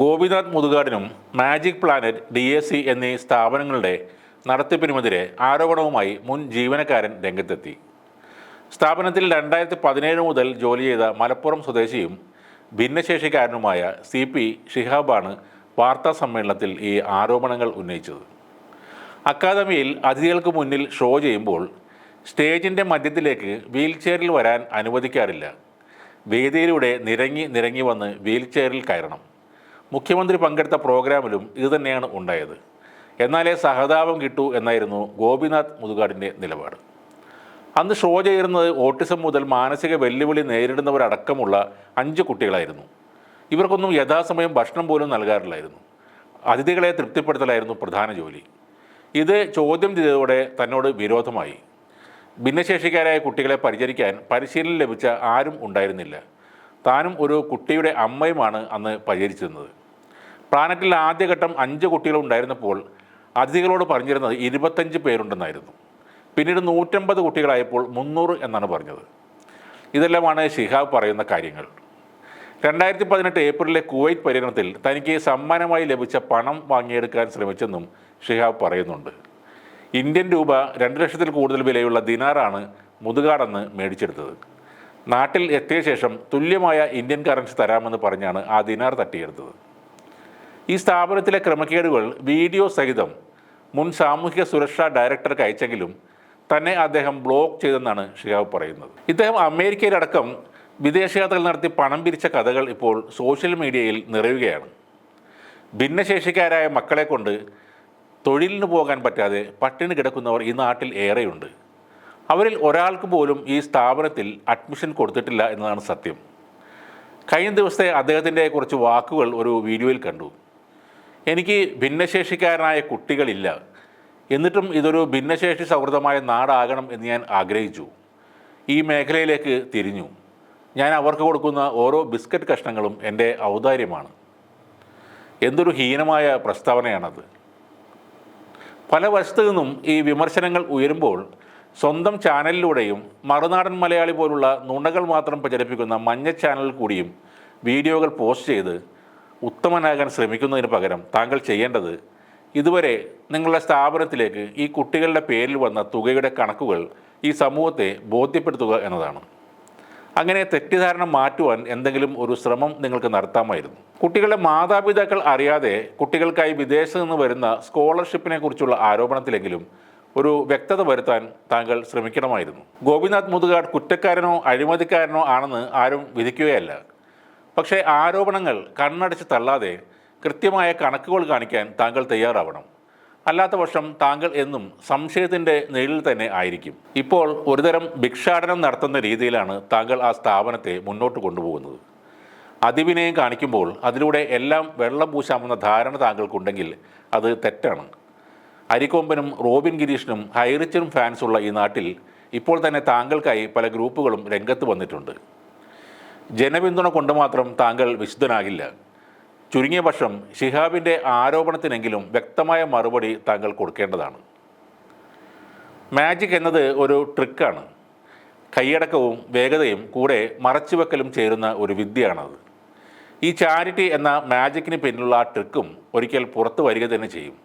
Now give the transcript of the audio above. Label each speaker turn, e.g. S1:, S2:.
S1: Gopinath മുതുകാടിനും magic planet D S C എന്നീ സ്ഥാപനങ്ങളുടെ നടത്തിപ്പിനുമെതിരെ ആരോപണവുമായി മുൻ ജീവനക്കാരൻ രംഗത്തെത്തി. സ്ഥാപനത്തിൽ രണ്ടായിരത്തി പതിനേഴ് മുതൽ ജോലി ചെയ്ത മലപ്പുറം സ്വദേശിയും ഭിന്നശേഷിക്കാരനുമായ സി പി ഷിഹാബാണ് വാർത്താ സമ്മേളനത്തിൽ ഈ ആരോപണങ്ങൾ ഉന്നയിച്ചത്. അക്കാദമിയിൽ അതിഥികൾക്ക് മുന്നിൽ ഷോ ചെയ്യുമ്പോൾ സ്റ്റേജിന്റെ മധ്യത്തിലേക്ക് വീൽചെയറിൽ വരാൻ അനുവദിക്കാറില്ല. വേദിയിലൂടെ നിരങ്ങി നിരങ്ങി വന്ന് വീൽചെയറിൽ കയറണം. മുഖ്യമന്ത്രി പങ്കെടുത്ത പ്രോഗ്രാമിലും ഇതുതന്നെയാണ് ഉണ്ടായത്. എന്നാലേ സഹതാപം കിട്ടൂ എന്നായിരുന്നു ഗോപിനാഥ് മുതുകാടിന്റെ നിലപാട്. അന്ന് ഷോ ചെയ്യുന്നത് ഓട്ടിസം മുതൽ മാനസിക വെല്ലുവിളി നേരിടുന്നവരടക്കമുള്ള അഞ്ച് കുട്ടികളായിരുന്നു. ഇവർക്കൊന്നും യഥാസമയം ഭക്ഷണം പോലും നൽകാറില്ലായിരുന്നു. അതിഥികളെ തൃപ്തിപ്പെടുത്തലായിരുന്നു പ്രധാന ജോലി. ഇത് ചോദ്യം ചെയ്തതോടെ തന്നോട് വിരോധമായി. ഭിന്നശേഷിക്കാരായ കുട്ടികളെ പരിചരിക്കാൻ പരിശീലനം ലഭിച്ച ആരും ഉണ്ടായിരുന്നില്ല. താനും ഒരു കുട്ടിയുടെ അമ്മയുമാണ് അന്ന് പരിചരിച്ചിരുന്നത്. പ്ലാനറ്റിൽ ആദ്യഘട്ടം അഞ്ച് കുട്ടികൾ ഉണ്ടായിരുന്നപ്പോൾ അതിഥികളോട് പറഞ്ഞിരുന്നത് ഇരുപത്തഞ്ച് പേരുണ്ടെന്നായിരുന്നു. പിന്നീട് നൂറ്റമ്പത് കുട്ടികളായപ്പോൾ മുന്നൂറ് എന്നാണ് പറഞ്ഞത്. ഇതെല്ലാമാണ് ഷിഹാബ് പറയുന്ന കാര്യങ്ങൾ. രണ്ടായിരത്തി പതിനെട്ട് ഏപ്രിലിലെ കുവൈറ്റ് പര്യടനത്തിൽ തനിക്ക് സമ്മാനമായി ലഭിച്ച പണം വാങ്ങിയെടുക്കാൻ ശ്രമിച്ചെന്നും ഷിഹാബ് പറയുന്നുണ്ട്. ഇന്ത്യൻ രൂപ രണ്ട് ലക്ഷത്തിൽ കൂടുതൽ വിലയുള്ള ദിനാറാണ് മുതുകാടെന്ന് മേടിച്ചെടുത്തത്. നാട്ടിൽ എത്തിയ ശേഷം തുല്യമായ ഇന്ത്യൻ കറൻസി തരാമെന്ന് പറഞ്ഞാണ് ആ ദിനാർ തട്ടിയെടുത്തത്. ഈ സ്ഥാപനത്തിലെ ക്രമക്കേടുകൾ വീഡിയോ സഹിതം മുൻ സാമൂഹിക സുരക്ഷാ ഡയറക്ടർക്ക് അയച്ചെങ്കിലും തന്നെ അദ്ദേഹം ബ്ലോക്ക് ചെയ്തെന്നാണ് ഷിഹാബ് പറയുന്നത്. ഇദ്ദേഹം അമേരിക്കയിലടക്കം വിദേശയാത്രകൾ നടത്തി പണം പിരിച്ച കഥകൾ ഇപ്പോൾ സോഷ്യൽ മീഡിയയിൽ നിറയുകയാണ്. ഭിന്നശേഷിക്കാരായ മക്കളെ കൊണ്ട് തൊഴിലിന് പോകാൻ പറ്റാതെ പട്ടിണി കിടക്കുന്നവർ ഈ നാട്ടിൽ ഏറെയുണ്ട്. അവരിൽ ഒരാൾക്ക് പോലും ഈ സ്ഥാപനത്തിൽ അഡ്മിഷൻ കൊടുത്തിട്ടില്ല എന്നതാണ് സത്യം. കഴിഞ്ഞ ദിവസത്തെ അദ്ദേഹത്തിന്റെ കുറച്ച് വാക്കുകൾ ഒരു വീഡിയോയിൽ കണ്ടു. എനിക്ക് ഭിന്നശേഷിക്കാരനായ കുട്ടികളില്ല. എന്നിട്ടും ഇതൊരു ഭിന്നശേഷി സൗഹൃദമായ നാടാകണം എന്ന് ഞാൻ ആഗ്രഹിച്ചു. ഈ മേഖലയിലേക്ക് തിരിഞ്ഞു. ഞാൻ അവർക്ക് കൊടുക്കുന്ന ഓരോ ബിസ്ക്കറ്റ് കഷ്ണങ്ങളും എന്റെ ഔദാര്യമാണ്. എന്തൊരു ഹീനമായ പ്രസ്താവനയാണത്. പല വശത്തു നിന്നും ഈ വിമർശനങ്ങൾ ഉയരുമ്പോൾ സ്വന്തം ചാനലിലൂടെയും മറുനാടൻ മലയാളി പോലുള്ള നുണകൾ മാത്രം പ്രചരിപ്പിക്കുന്ന മഞ്ഞ ചാനൽ കൂടിയും വീഡിയോകൾ പോസ്റ്റ് ചെയ്ത് ഉത്തമനാകാൻ ശ്രമിക്കുന്നതിന് പകരം താങ്കൾ ചെയ്യേണ്ടത് ഇതുവരെ നിങ്ങളുടെ സ്ഥാപനത്തിലേക്ക് ഈ കുട്ടികളുടെ പേരിൽ വന്ന തുകയുടെ കണക്കുകൾ ഈ സമൂഹത്തെ ബോധ്യപ്പെടുത്തുക എന്നതാണ്. അങ്ങനെ തെറ്റിദ്ധാരണ മാറ്റുവാൻ എന്തെങ്കിലും ഒരു ശ്രമം നിങ്ങൾക്ക് നടത്താമായിരുന്നു. കുട്ടികളുടെ മാതാപിതാക്കൾ അറിയാതെ കുട്ടികൾക്കായി വിദേശത്ത് നിന്ന് വരുന്ന സ്കോളർഷിപ്പിനെ കുറിച്ചുള്ള ആരോപണത്തിലെങ്കിലും ഒരു വ്യക്തത വരുത്താൻ താങ്കൾ ശ്രമിക്കണമായിരുന്നു. ഗോപിനാഥ് മുതുകാട് കുറ്റക്കാരനോ അഴിമതിക്കാരനോ ആണെന്ന് ആരും വിധിക്കുകയല്ല. പക്ഷേ ആരോപണങ്ങൾ കണ്ണടച്ച് തള്ളാതെ കൃത്യമായ കണക്കുകൾ കാണിക്കാൻ താങ്കൾ തയ്യാറാവണം. അല്ലാത്ത പക്ഷം താങ്കൾ എന്നും സംശയത്തിന്റെ നിഴലിൽ തന്നെ ആയിരിക്കും. ഇപ്പോൾ ഒരുതരം ഭിക്ഷാടനം നടത്തുന്ന രീതിയിലാണ് താങ്കൾ ആ സ്ഥാപനത്തെ മുന്നോട്ട് കൊണ്ടുപോകുന്നത്. അതിവിനയം കാണിക്കുമ്പോൾ അതിലൂടെ എല്ലാം വെള്ളം പൂശാമെന്ന ധാരണ താങ്കൾക്കുണ്ടെങ്കിൽ അത് തെറ്റാണ്. അരിക്കൊമ്പനും റോബിൻ ഗിരീഷിനും ഹൈറിച്ചിനും ഫാൻസുള്ള ഈ നാട്ടിൽ ഇപ്പോൾ തന്നെ താങ്കൾക്കായി പല ഗ്രൂപ്പുകളും രംഗത്ത് വന്നിട്ടുണ്ട്. ജനപിന്തുണ കൊണ്ട് മാത്രം താങ്കൾ വിശുദ്ധനാകില്ല. ചുരുങ്ങിയ പക്ഷം ഷിഹാബിന്റെ ആരോപണത്തിനെങ്കിലും വ്യക്തമായ മറുപടി താങ്കൾ കൊടുക്കേണ്ടതാണ്. മാജിക് എന്നത് ഒരു ട്രിക്കാണ്. കൈയടക്കവും വേഗതയും കൂടെ മറച്ചുവെക്കലും ചേരുന്ന ഒരു വിദ്യയാണത്. ഈ ചാരിറ്റി എന്ന മാജിക്കിന് പിന്നിലുള്ള ആ ട്രിക്കും ഒരിക്കൽ പുറത്തു വരിക തന്നെ ചെയ്യും.